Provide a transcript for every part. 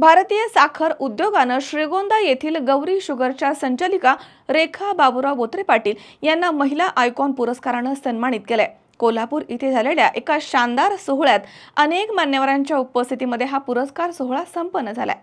भारतीय साखर उद्योगानं श्रीगोंदा येथील गौरी शुगरच्या संचालिका रेखा बाबुराव बोत्रे पाटील यांना महिला आयकॉन पुरस्कारानं सन्मानित केलंय. कोल्हापूर इथे झालेल्या एका शानदार सोहळ्यात अनेक मान्यवरांच्या उपस्थितीमध्ये हा पुरस्कार सोहळा संपन्न झालाय.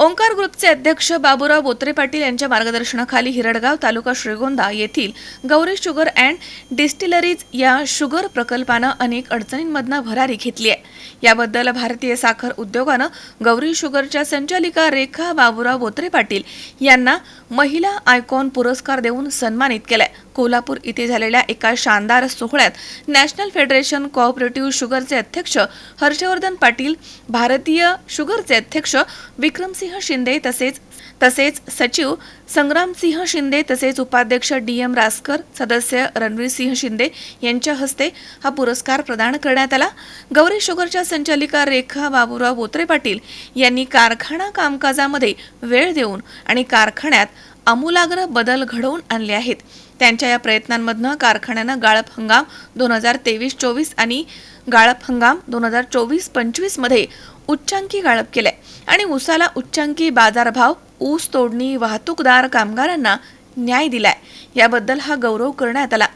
ओंकार ग्रुपचे अध्यक्ष बाबुराव बोत्रे पाटील यांच्या मार्गदर्शनाखाली हिरडगाव तालुका श्रीगोंदा येथील गौरी शुगर अँड डिस्टिलरीज या शुगर प्रकल्पानं अनेक अडचणींमधनं भरारी घेतली आहे. याबद्दल भारतीय साखर उद्योगानं गौरी शुगरच्या संचालिका रेखा बाबुराव बोत्रे पाटील यांना महिला आयकॉन पुरस्कार देऊन सन्मानित केलाय. कोल्हापूर इथे झालेल्या एका शानदार सोहळ्यात नॅशनल फेडरेशन कोऑपरेटिव्ह शुगरचे अध्यक्ष हर्षवर्धन पाटील भारतीय शुगरचे अध्यक्ष विक्रमसिंह शिंदे तसेच तसेच सचिव संग्रामसिंह शिंदे तसेच उपाध्यक्ष डी एम रासकर सदस्य रणवीरसिंह शिंदे यांच्या हस्ते हा पुरस्कार प्रदान करण्यात आला. गौरी शुगरच्या संचालिका रेखा बाबूराव बोत्रे पाटील यांनी कारखाना कामकाजामध्ये वेळ देऊन आणि कारखान्यात आमूलाग्र बदल घडवून आणले आहेत. त्यांच्या या प्रयत्नांमधनं कारखान्यानं गाळप हंगाम दोन हजार तेवीस चोवीस आणि गाळप हंगाम दोन हजार चोवीस पंचवीसमध्ये उच्चांकी गाळप केलाय. आणि ऊसाला उच्चांकी बाजारभाव ऊस तोडणी वाहतूकदार कामगारांना न्याय दिलाय. याबद्दल हा गौरव करण्यात आला.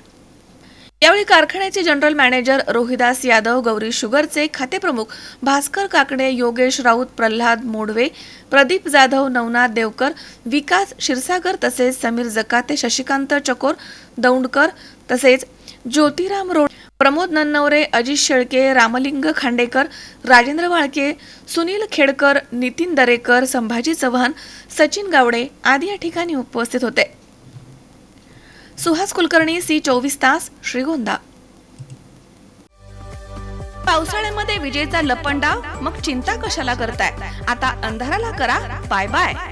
यावेळी कारखान्याचे जनरल मॅनेजर रोहिदास यादव गौरी शुगरचे खातेप्रमुख भास्कर काकडे योगेश राऊत प्रल्हाद मोडवे प्रदीप जाधव नवनाथ देवकर विकास क्षीरसागर तसेच समीर जकाते शशिकांत चकोर दौंडकर तसेच ज्योतिराम रोड प्रमोद नन्नवरे अजित शेळके रामलिंग खांडेकर राजेंद्र वाळके सुनील खेडकर नितीन दरेकर संभाजी चव्हाण सचिन गावडे आदी या ठिकाणी उपस्थित होते. सुहास कुलकर्णी सी चोवीस तास श्रीगोंदा. पावसाळ्यामध्ये विजेचा लपंडाव? मग चिंता कशाला करताय? आता अंधाराला करा. Bye bye.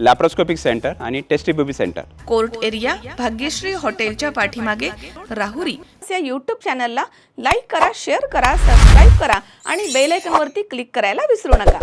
लॅप्रोस्कोपिक सेंटर आणि test tube baby centre court area Bhagyashree हॉटेलच्या पाठीमागे राहुरी. या यूट्यूब चॅनलला लाईक करा शेअर करा सबस्क्राईब करा आणि बेल आयकॉनवरती क्लिक करायला विसरू नका.